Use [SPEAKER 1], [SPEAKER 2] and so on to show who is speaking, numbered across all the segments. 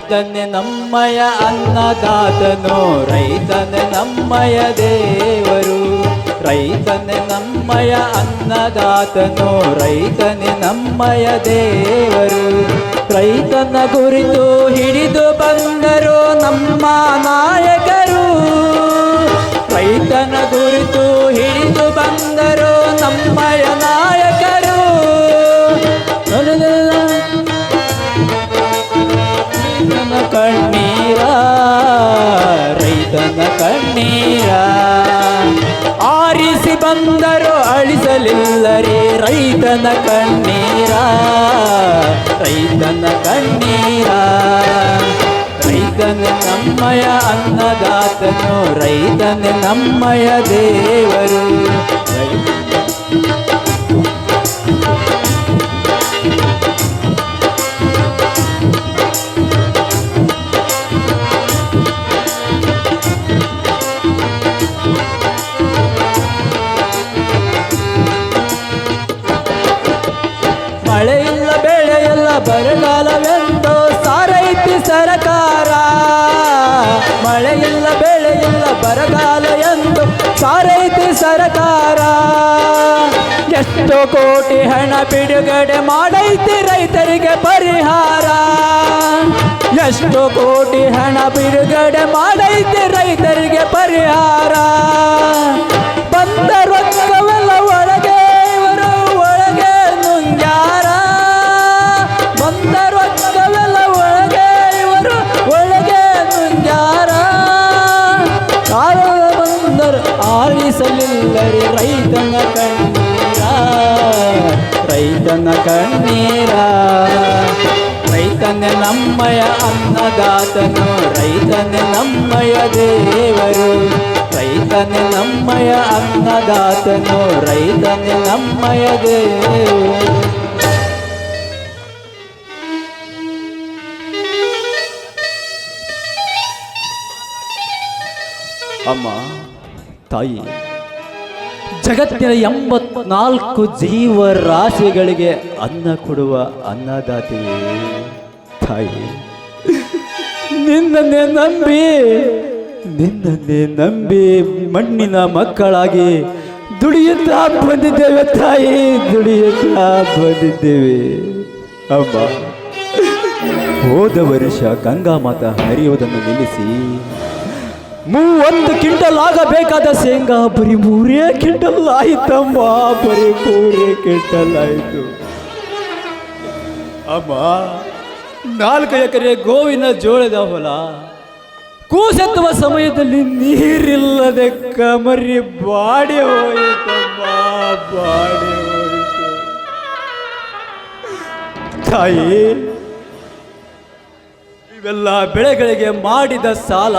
[SPEAKER 1] ರೈತನೇ ನಮ್ಮಯ ಅನ್ನದಾತನು, ರೈತನೆ ನಮ್ಮಯ ದೇವರು. ರೈತನೆ ನಮ್ಮಯ ಅನ್ನದಾತನು, ರೈತನೆ ನಮ್ಮಯ ದೇವರು. ರೈತನ ಕುರಿತು ಹಿಡಿದು ಬಂದರು ನಮ್ಮ ನಾಯಕರು. ರೈತನ ಕುರಿತು ಹಿಡಿದು ಬಂದರು ನಮ್ಮಯ ನಾಯಕರು. ಕಣ್ಣೀರ, ರೈತನ ಕಣ್ಣೀರ. ಆರಿಸಿ ಬಂದರು ಅಳಿಸಲಿಲ್ಲರಿ ರೈತನ ಕಣ್ಣೀರ ರೈತನ ಕಣ್ಣೀರ. ರೈತನ ನಮ್ಮಯ ಅನ್ನದಾತನು, ರೈತನ ನಮ್ಮಯ ದೇವರು. ಬರಗಾಲ ಎಂದು ಸಾರೈತಿ ಸರಕಾರ. ಎಷ್ಟು ಕೋಟಿ ಹಣ ಬಿಡುಗಡೆ ಮಾಡೈತಿ ರೈತರಿಗೆ ಪರಿಹಾರ. ಎಷ್ಟು ಕೋಟಿ ಹಣ ಬಿಡುಗಡೆ ಮಾಡೈತಿ ರೈತರಿಗೆ ಪರಿಹಾರ. ಬಂದ ಅನ್ನದಾತನು ರೈತನ ನಮ್ಮಯ ದೇವರು. ರೈತನ ನಮ್ಮಯ ಅನ್ನದಾತನು ರೈತನ ನಮ್ಮಯ ದೇವರು. ಅಮ್ಮ ತಾಯಿ ಜಗತ್ತಿನ ಎಂಬತ್ನಾಲ್ಕು ಜೀವರಾಶಿಗಳಿಗೆ ಅನ್ನ ಕೊಡುವ ಅನ್ನದಾತೆಯೇ ತಾಯಿ. ನಿನ್ನನ್ನೇ ನಂಬಿ ನಿನ್ನನ್ನೇ ನಂಬಿ ಮಣ್ಣಿನ ಮಕ್ಕಳಾಗಿ ದುಡಿಯುತ್ತಾ ಬಂದಿದ್ದೇವೆ ತಾಯಿ, ದುಡಿಯುತ್ತಾ ಬಂದಿದ್ದೇವೆ. ಅಮ್ಮ, ಹೋದ ವರ್ಷ ಗಂಗಾ ಮಾತ ಹರಿಯುವುದನ್ನು ನಿಲ್ಲಿಸಿ, ಮೂವತ್ತು ಕಿಂಟಲ್ ಆಗಬೇಕಾದ ಶೇಂಗಾ, ಬರೀ ಮೂರೇ ಕಿಂಟಲ್ ಆಯ್ತಮ್ಮ, ಬರೀ ಮೂರೇ ಕಿಂಟಲ್ ಆಯ್ತು. ಅಮ್ಮ ನಾಲ್ಕು ಎಕರೆ ಗೋವಿನ ಜೋಳದ ಹೊಲ. ಕೂಸೆತ್ತುವ ಸಮಯದಲ್ಲಿ ನೀರಿಲ್ಲದೆ ಕಮರಿ ಬಾಡಿ ಹೋಯಿತಮ್ಮ ಬಾಡಿ ಹೋಯಿತು. ತಾಯಿ, ಇವೆಲ್ಲ ಬೆಳೆಗಳಿಗೆ ಮಾಡಿದ ಸಾಲ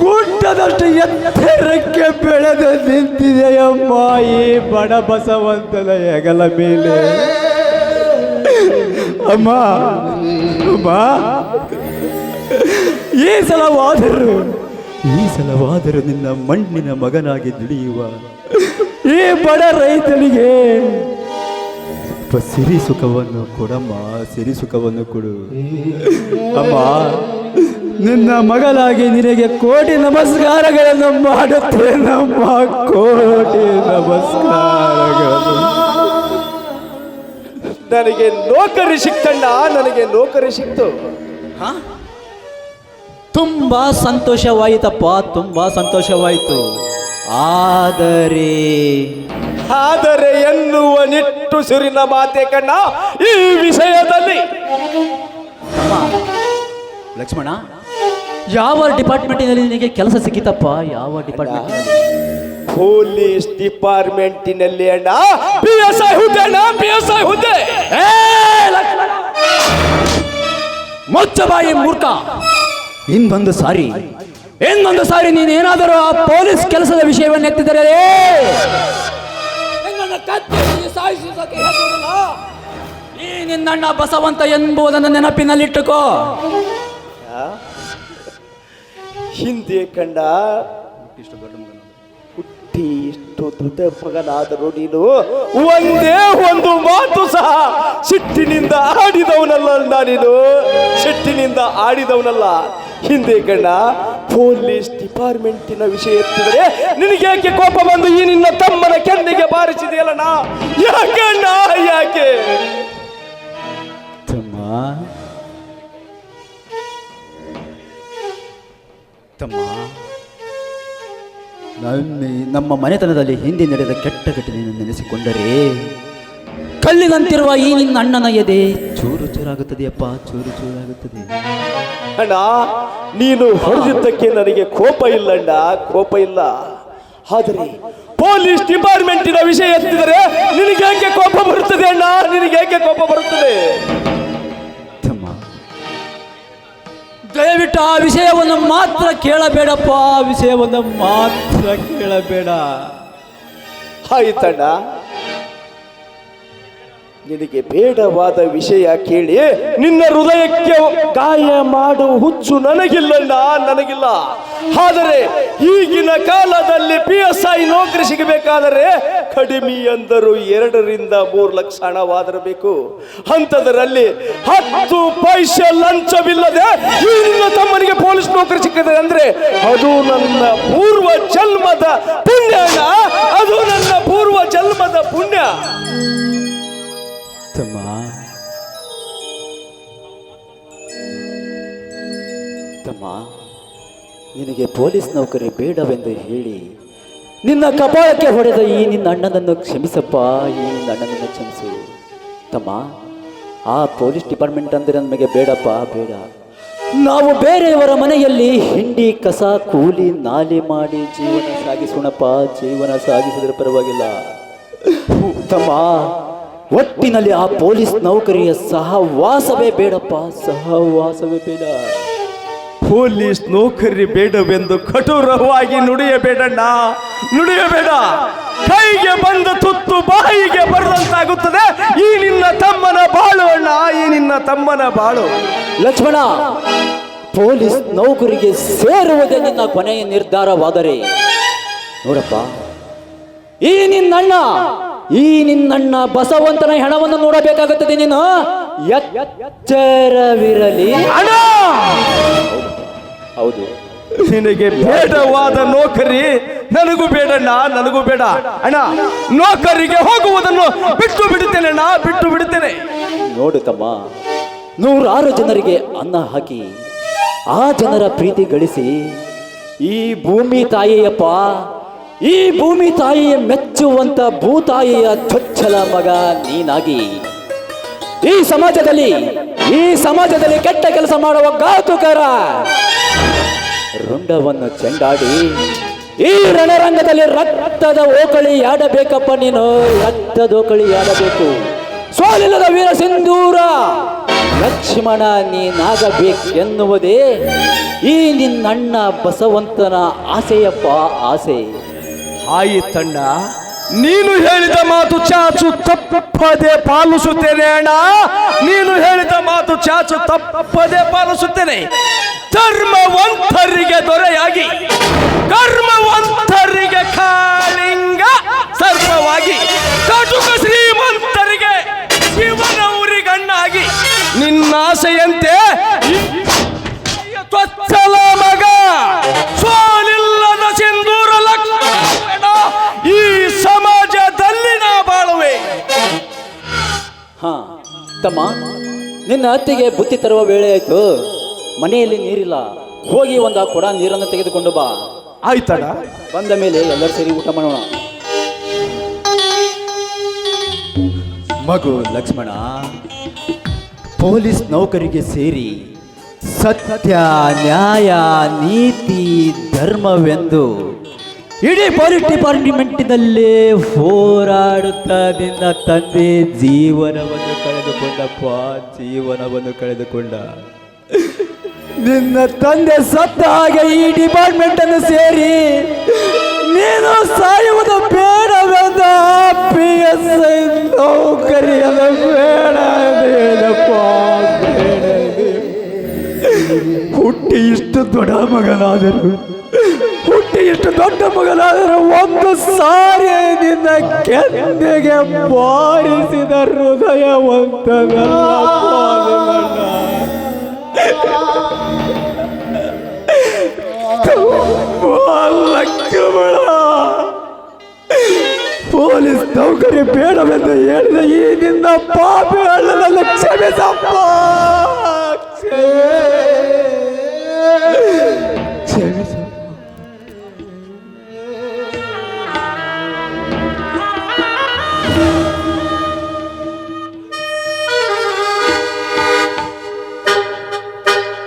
[SPEAKER 1] ಗುಡ್ಡದಷ್ಟು ಎತ್ತರಕ್ಕೆ ಬೆಳೆದು ನಿಂತಿದೆಯಮ್ಮ ಈ ಬಡ ಬಸವಂತದ ಹೆಗಲ ಮೇಲೆ. ಅಮ್ಮ ಬಾ ಈ ಸಲವಾದರೂ ಈ ಸಲವಾದರೂ ನಿನ್ನ ಮಣ್ಣಿನ ಮಗನಾಗಿ ದುಡಿಯುವ ಈ ಬಡ ರೈತನಿಗೆ ಸಿರಿ ಸುಖವನ್ನು ಕೊಡಮ್ಮ ಸಿರಿ ಸುಖವನ್ನು ಕೊಡು. ಅಮ್ಮ ನಿನ್ನ ಮಗಳಾಗಿ ನಿನಗೆ ಕೋಟಿ ನಮಸ್ಕಾರಗಳನ್ನು ಮಾಡುತ್ತೇನಮ್ಮ ಕೋಟಿ ನಮಸ್ಕಾರಗಳು.
[SPEAKER 2] ನನಗೆ ನೌಕರಿ ಸಿಕ್ತಣ್ಣ ನನಗೆ ನೌಕರಿ ಸಿಕ್ತು.
[SPEAKER 1] ತುಂಬಾ ಸಂತೋಷವಾಯಿತಪ್ಪ ತುಂಬಾ ಸಂತೋಷವಾಯಿತು. ಆದರೆ
[SPEAKER 2] ಆದರೆ ಎನ್ನುವ ನಿಟ್ಟುಸಿರಿನ ಮಾತೆ ಕಣ್ಣ ಈ ವಿಷಯದಲ್ಲಿ.
[SPEAKER 1] ಅಮ್ಮ, ಲಕ್ಷ್ಮಣ ಯಾವ ಡಿಪಾರ್ಟ್ಮೆಂಟಿನಲ್ಲಿ ನಿನಗೆ ಕೆಲಸ ಸಿಕ್ಕಿತಪ್ಪ? ಯಾವ ಡಿಪಾರ್ಟ್ಮೆಂಟ್
[SPEAKER 2] ಪೊಲೀಸ್ ಡಿಪಾರ್ಟ್ಮೆಂಟಿನಲ್ಲಿ ಅಣ್ಣ. ಪಿ ಎಸ್ ಐ ಹುದ್ದೆ ಅಣ್ಣ ಪಿ ಎಸ್ ಐ ಹುದ್ದೆ.
[SPEAKER 1] ಮೊಚ್ಚಬಾಯಿ ಮೂರ್ಖ. ಇನ್ನೊಂದು ಸಾರಿ. ಇನ್ನೊಂದು ಸಾರಿ ನೀನು ಏನಾದರೂ ಆ ಪೊಲೀಸ್ ಕೆಲಸದ ವಿಷಯವನ್ನು ಎತ್ತಿದರೆ. ಈ ನಿನ್ನಣ್ಣ ಬಸವಂತ ಎಂಬುದನ್ನು ನೆನಪಿನಲ್ಲಿಟ್ಟುಕೋ.
[SPEAKER 2] ಹಿಂದೆ ಕಂಡ ಹುಟ್ಟಿ ಇಷ್ಟು ದೊಡ್ಡ ಮಗನಾದರೂ ನೀನು. ಒಂದೇ ಒಂದು ಮಾತು ಸಹ ಸಿಟ್ಟಿನಿಂದ ಆಡಿದವನಲ್ಲ ನೀನು. ಸಿಟ್ಟಿನಿಂದ ಆಡಿದವನಲ್ಲ. ಹಿಂದೆ ಕಣ್ಣ, ಪೊಲೀಸ್ ಡಿಪಾರ್ಟ್ಮೆಂಟಿನ ವಿಷಯ ಎತ್ತಿದರೆ ನಿನಗೆ ಯಾಕೆ ಕೋಪ ಬಂದು ಈ ನಿನ್ನ ತಮ್ಮನ ಕೆಂಡಿಗೆ ಬಾರಿಸಿದೆಯಲ್ಲಣ್ಣ? ಯಾಕಣ್ಣ ಯಾಕೆ?
[SPEAKER 1] ತಮ್ಮ. ತಮ್ಮ. ನಮ್ಮ ಮನೆತನದಲ್ಲಿ ಹಿಂದೆ ನಡೆದ ಕೆಟ್ಟ ಘಟನೆಯನ್ನು ನೆನೆಸಿಕೊಂಡರೆ? ಕಲ್ಲಿನಂತಿರುವ ಈ ನಿನ್ನ ಅಣ್ಣನ ಎದೆ ಚೂರು ಚೂರಾಗುತ್ತದೆಯಪ್ಪ, ಚೂರು ಚೂರಾಗುತ್ತದೆ.
[SPEAKER 2] ಅಣ್ಣ, ನೀನು ಹೊಡೆದಿದ್ದಕ್ಕೆ ನನಗೆ ಕೋಪ ಇಲ್ಲ ಅಣ್ಣ ಕೋಪ ಇಲ್ಲ. ಆದರೆ ಪೊಲೀಸ್ ಡಿಪಾರ್ಟ್ಮೆಂಟಿನ ವಿಷಯ ಎತ್ತಿದರೆ ನಿನಗೆ ಯಾಕೆ ಕೋಪ ಬರುತ್ತದೆ ಅಣ್ಣ? ನಿನಗೆ ಯಾಕೆ ಕೋಪ ಬರುತ್ತದೆ?
[SPEAKER 1] ದಯವಿಟ್ಟು ಆ ವಿಷಯವನ್ನು ಮಾತ್ರ ಕೇಳಬೇಡಪ್ಪ. ಆ ವಿಷಯವನ್ನು ಮಾತ್ರ ಕೇಳಬೇಡ.
[SPEAKER 2] ಆಯ್ತಣ್ಣ ನಿನಗೆ ಬೇಡವಾದ ವಿಷಯ ಕೇಳಿ ನಿನ್ನ ಹೃದಯಕ್ಕೆ ಗಾಯ ಮಾಡು ಹುಚ್ಚು ನನಗಿಲ್ಲಣ್ಣ, ನನಗಿಲ್ಲ. ಆದರೆ ಈಗಿನ ಕಾಲದಲ್ಲಿ ಪಿ ಎಸ್ ಐ ನೌಕರಿ ಸಿಗಬೇಕಾದರೆ ಕಡಿಮೆ ಅಂದರು ಎರಡರಿಂದ ಮೂರು ಲಕ್ಷ ಹಣವಾದಿರಬೇಕು. ಅಂಥದರಲ್ಲಿ ಹತ್ತು ಪೈಸೆ ಲಂಚವಿಲ್ಲದೆ ಈ ತಮ್ಮನಿಗೆ ಪೊಲೀಸ್ ನೌಕರಿ ಸಿಕ್ಕಿದೆ ಅಂದ್ರೆ ಅದು ನನ್ನ ಪೂರ್ವ ಜನ್ಮದ ಪುಣ್ಯ ಅದು ನನ್ನ ಪೂರ್ವ ಜನ್ಮದ ಪುಣ್ಯ.
[SPEAKER 1] ತಮ್ಮ ತಮ್ಮ ನಿನಗೆ ಪೊಲೀಸ್ ನೌಕರಿ ಬೇಡವೆಂದು ಹೇಳಿ ನಿನ್ನ ಕಪಾಳಕ್ಕೆ ಹೊಡೆದ ಈ ನಿನ್ನ ಅಣ್ಣನನ್ನು ಕ್ಷಮಿಸಪ್ಪ, ಈ ನಿನ್ನ ಅಣ್ಣನನ್ನು ಕ್ಷಮಿಸು. ತಮ್ಮ ಆ ಪೊಲೀಸ್ ಡಿಪಾರ್ಟ್ಮೆಂಟ್ ಅಂದರೆ ನಮಗೆ ಬೇಡಪ್ಪ, ಬೇಡ. ನಾವು ಬೇರೆಯವರ ಮನೆಯಲ್ಲಿ ಹಿಂಡಿ, ಕಸ, ಕೂಲಿ, ನಾಲಿ ಮಾಡಿ ಜೀವನ ಸಾಗಿಸೋಣಪ್ಪ, ಜೀವನ ಸಾಗಿಸಿದ್ರೆ ಪರವಾಗಿಲ್ಲ. ತಮ್ಮ ಒಟ್ಟಿನಲ್ಲಿ ಆ ಪೊಲೀಸ್ ನೌಕರಿಯ ಸಹವಾಸವೇ ಬೇಡಪ್ಪ ಸಹವಾಸವೇ ಬೇಡ.
[SPEAKER 2] ಪೊಲೀಸ್ ನೌಕರಿ ಬೇಡವೆಂದು ಕಠೋರವಾಗಿ ನುಡಿಯಬೇಡಣ್ಣ ನುಡಿಯಬೇಡ. ಕೈಗೆ ಬಂದ ತುತ್ತು ಬಾಯಿಗೆ ಬರದಂತಾಗುತ್ತದೆ. ಈ ನಿನ್ನ ತಮ್ಮನ ಬಾಳು ಅಣ್ಣ ಈ ನಿನ್ನ ತಮ್ಮನ ಬಾಳು.
[SPEAKER 1] ಲಕ್ಷ್ಮಣ ಪೊಲೀಸ್ ನೌಕರಿಗೆ ಸೇರುವುದೇ ನಿನ್ನ ಕೊನೆಯ ನಿರ್ಧಾರವಾದರೆ ನೋಡಪ್ಪ ಈ ನಿನ್ನಣ್ಣ ಈ ನಿನ್ನಣ್ಣ ಬಸವಂತನ ಹೆಣವನ್ನು ನೋಡಬೇಕಾಗುತ್ತದೆ ನೀನು? ಎಚ್ಚರವಿರಲಿ. ಹೌದು.
[SPEAKER 2] ನಿನಗೆ ಬೇಡವಾದ ನೌಕರಿ ನನಗೂ ಬೇಡಣ್ಣ ನನಗೂ ಬೇಡ. ಅಣ್ಣ ನೌಕರಿಗೆ ಹೋಗುವುದನ್ನು ಬಿಟ್ಟು ಬಿಡುತ್ತೇನೆ ಅಣ್ಣ ಬಿಟ್ಟು ಬಿಡುತ್ತೇನೆ.
[SPEAKER 1] ನೋಡು ತಮ್ಮ ನೂರಾರು ಜನರಿಗೆ ಅನ್ನ ಹಾಕಿ ಆ ಜನರ ಪ್ರೀತಿ ಗಳಿಸಿ ಈ ಭೂಮಿ ತಾಯಿಯಪ್ಪ ಈ ಭೂಮಿ ತಾಯಿಯ ಮೆಚ್ಚುವಂತ ಭೂತಾಯಿಯ ಚೊಚ್ಚಲ ಮಗ ನೀನಾಗಿ. ಈ ಸಮಾಜದಲ್ಲಿ ಈ ಸಮಾಜದಲ್ಲಿ ಕೆಟ್ಟ ಕೆಲಸ ಮಾಡುವ ಗಾತುಕರ ರುಂಡವನ್ನು ಚೆಂಡಾಡಿ, ಈ ರಣರಂಗದಲ್ಲಿ ರಕ್ತದ ಓಕಳಿ ಆಡಬೇಕಪ್ಪ ನೀನು, ರಕ್ತದ ಓಕಳಿ ಆಡಬೇಕು. ಸೋಲಿಲ್ಲದ ವೀರ ಸಿಂಧೂರ ಲಕ್ಷ್ಮಣ ನೀನಾಗಬೇಕೆನ್ನುವುದೇ ಈ ನಿನ್ನಣ್ಣ ಬಸವಂತನ ಆಸೆಯಪ್ಪ ಆಸೆ.
[SPEAKER 2] ಆಯಿತಣ್ಣ ನೀನು ಹೇಳಿದ ಮಾತು ಚಾಚು ತಪ್ಪದೆ ಪಾಲಿಸುತ್ತೇನೆ ಅಣ್ಣ. ನೀನು ಹೇಳಿದ ಮಾತು ಚಾಚು ತಪ್ಪದೆ ಪಾಲಿಸುತ್ತೇನೆ. ಧರ್ಮವಂತರಿಗೆ ದೊರೆಯಾಗಿ ಕರ್ಮವಂತರಿಗೆ ಕಾಳಿಂಗ ಸರ್ಪವಾಗಿ, ಕಟುಕ ಶ್ರೀಮಂತರಿಗೆ ಶಿವನ ಉರಿಗಣ್ಣಾಗಿ
[SPEAKER 1] ತಮ್ಮ ನಿನ್ನ ಅತ್ತಿಗೆ ಬುತ್ತಿ ತರುವ ವೇಳೆ ಆಯ್ತು. ಮನೆಯಲ್ಲಿ ನೀರಿಲ್ಲ. ಹೋಗಿ ಒಂದು ಕೊಡ ನೀರನ್ನು ತೆಗೆದುಕೊಂಡು ಬಾ.
[SPEAKER 2] ಆಯ್ತಡ
[SPEAKER 1] ಬಂದ ಮೇಲೆ ಎಲ್ಲರೂ ಸೇರಿ ಊಟ ಮಾಡೋಣ. ಮಗು ಲಕ್ಷ್ಮಣ ಪೊಲೀಸ್ ನೌಕರಿಗೆ ಸೇರಿ ಸತ್ಯ ನ್ಯಾಯ ನೀತಿ ಧರ್ಮವೆಂದು ಇಡೀ ಪೊಲೀಸ್ ಡಿಪಾರ್ಟ್ಮೆಂಟಿನಲ್ಲೇ ನಿನ್ನ ತಂದೆ ಜೀವನವನ್ನು ಕಳೆದುಕೊಂಡಪ್ಪ ಜೀವನವನ್ನು ಕಳೆದುಕೊಂಡ. ನಿನ್ನ ತಂದೆ ಸತ್ತ ಹಾಗೆ ಈ ಡಿಪಾರ್ಟ್ಮೆಂಟ್ ಅನ್ನು ಸೇರಿ ನೀನು ಸಾಯುವುದು ಬೇಡವೆಂದ ಪಿ ಎಸ್ ಐ ನೌಕರಿಯನ್ನು ಬೇಡ ಹುಟ್ಟಿ ಇಷ್ಟು ದೊಡ್ಡ ಮಗನಾದರು ಇಷ್ಟು ದೊಡ್ಡ ಮಗನಾದರೆ ಒಂದು ಸಾರಿ ನಿನ್ನ ಕೆನ್ನೆಗೆ ಬಾರಿಸಿದ ಹೃದಯವಂತನಲ್ಲ. ಲಕ್ಷ್ಮಣ, ಪೊಲೀಸ್ ನೌಕರಿ ಬೇಡವೆಂದು ಹೇಳಿದ ಈ ನಿನ್ನ ಪಾಪಿಗಳನ್ನು ಕ್ಷಮಿಸಪ್ಪ. ಕ್ಷಮೆ